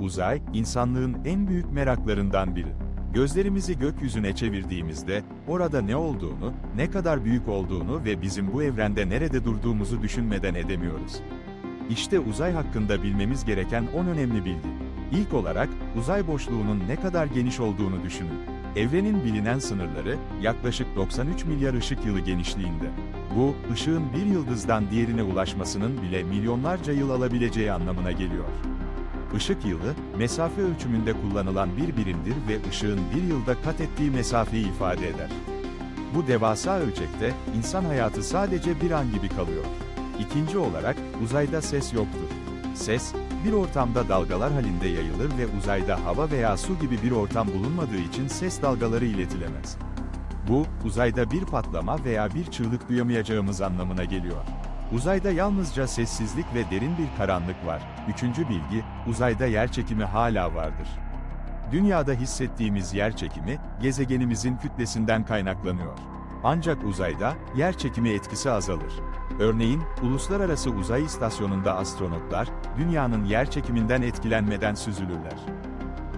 Uzay, insanlığın en büyük meraklarından biri. Gözlerimizi gökyüzüne çevirdiğimizde, orada ne olduğunu, ne kadar büyük olduğunu ve bizim bu evrende nerede durduğumuzu düşünmeden edemiyoruz. İşte uzay hakkında bilmemiz gereken 10 önemli bilgi. İlk olarak, uzay boşluğunun ne kadar geniş olduğunu düşünün. Evrenin bilinen sınırları, yaklaşık 93 milyar ışık yılı genişliğinde. Bu, ışığın bir yıldızdan diğerine ulaşmasının bile milyonlarca yıl alabileceği anlamına geliyor. Işık yılı, mesafe ölçümünde kullanılan bir birimdir ve ışığın bir yılda kat ettiği mesafeyi ifade eder. Bu devasa ölçekte, insan hayatı sadece bir an gibi kalıyor. İkinci olarak, uzayda ses yoktur. Ses, bir ortamda dalgalar halinde yayılır ve uzayda hava veya su gibi bir ortam bulunmadığı için ses dalgaları iletilemez. Bu, uzayda bir patlama veya bir çığlık duyamayacağımız anlamına geliyor. Uzayda yalnızca sessizlik ve derin bir karanlık var. Üçüncü bilgi, uzayda yer çekimi hala vardır. Dünyada hissettiğimiz yer çekimi, gezegenimizin kütlesinden kaynaklanıyor. Ancak uzayda, yer çekimi etkisi azalır. Örneğin, Uluslararası Uzay İstasyonu'nda astronotlar, dünyanın yer çekiminden etkilenmeden süzülürler.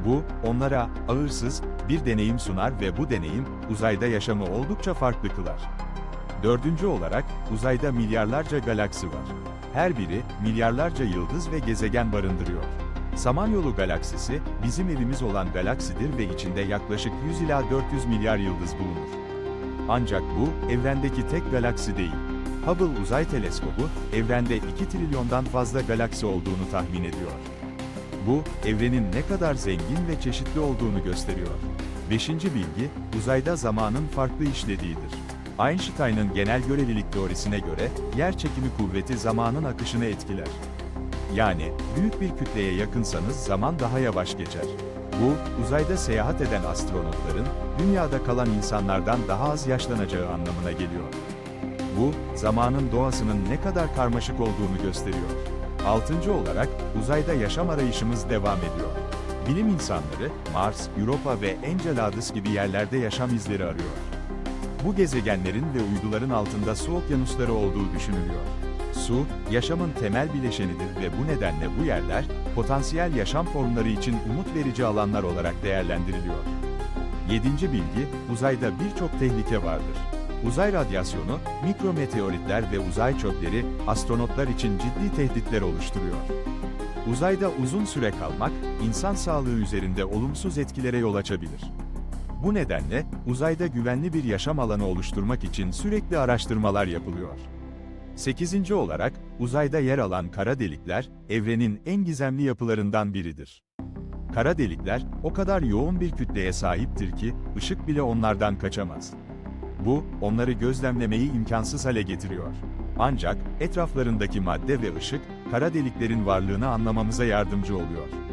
Bu, onlara, ağırsız, bir deneyim sunar ve bu deneyim, uzayda yaşamı oldukça farklı kılar. Dördüncü olarak, uzayda milyarlarca galaksi var. Her biri, milyarlarca yıldız ve gezegen barındırıyor. Samanyolu galaksisi, bizim evimiz olan galaksidir ve içinde yaklaşık 100 ila 400 milyar yıldız bulunur. Ancak bu, evrendeki tek galaksi değil. Hubble Uzay Teleskobu, evrende 2 trilyondan fazla galaksi olduğunu tahmin ediyor. Bu, evrenin ne kadar zengin ve çeşitli olduğunu gösteriyor. Beşinci bilgi, uzayda zamanın farklı işlediğidir. Einstein'ın genel görelilik teorisine göre, yer çekimi kuvveti zamanın akışını etkiler. Yani, büyük bir kütleye yakınsanız zaman daha yavaş geçer. Bu, uzayda seyahat eden astronotların, dünyada kalan insanlardan daha az yaşlanacağı anlamına geliyor. Bu, zamanın doğasının ne kadar karmaşık olduğunu gösteriyor. Altıncı olarak, uzayda yaşam arayışımız devam ediyor. Bilim insanları, Mars, Europa ve Enceladus gibi yerlerde yaşam izleri arıyor. Bu gezegenlerin ve uyduların altında su okyanusları olduğu düşünülüyor. Su, yaşamın temel bileşenidir ve bu nedenle bu yerler, potansiyel yaşam formları için umut verici alanlar olarak değerlendiriliyor. Yedinci bilgi, uzayda birçok tehlike vardır. Uzay radyasyonu, mikrometeoritler ve uzay çöpleri, astronotlar için ciddi tehditler oluşturuyor. Uzayda uzun süre kalmak, insan sağlığı üzerinde olumsuz etkilere yol açabilir. Bu nedenle, uzayda güvenli bir yaşam alanı oluşturmak için sürekli araştırmalar yapılıyor. 8. olarak, uzayda yer alan kara delikler, evrenin en gizemli yapılarından biridir. Kara delikler, o kadar yoğun bir kütleye sahiptir ki, ışık bile onlardan kaçamaz. Bu, onları gözlemlemeyi imkansız hale getiriyor. Ancak, etraflarındaki madde ve ışık, kara deliklerin varlığını anlamamıza yardımcı oluyor.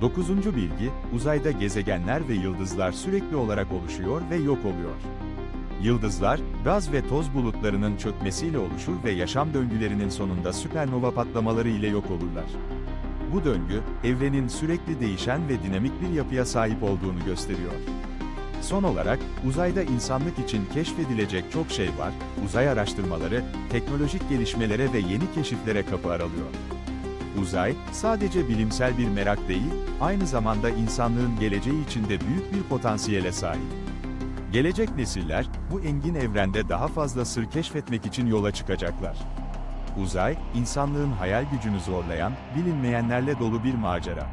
Dokuzuncu bilgi, uzayda gezegenler ve yıldızlar sürekli olarak oluşuyor ve yok oluyor. Yıldızlar, gaz ve toz bulutlarının çökmesiyle oluşur ve yaşam döngülerinin sonunda süpernova patlamaları ile yok olurlar. Bu döngü, evrenin sürekli değişen ve dinamik bir yapıya sahip olduğunu gösteriyor. Son olarak, uzayda insanlık için keşfedilecek çok şey var, uzay araştırmaları, teknolojik gelişmelere ve yeni keşiflere kapı aralıyor. Uzay, sadece bilimsel bir merak değil, aynı zamanda insanlığın geleceği içinde büyük bir potansiyele sahip. Gelecek nesiller, bu engin evrende daha fazla sır keşfetmek için yola çıkacaklar. Uzay, insanlığın hayal gücünü zorlayan, bilinmeyenlerle dolu bir macera.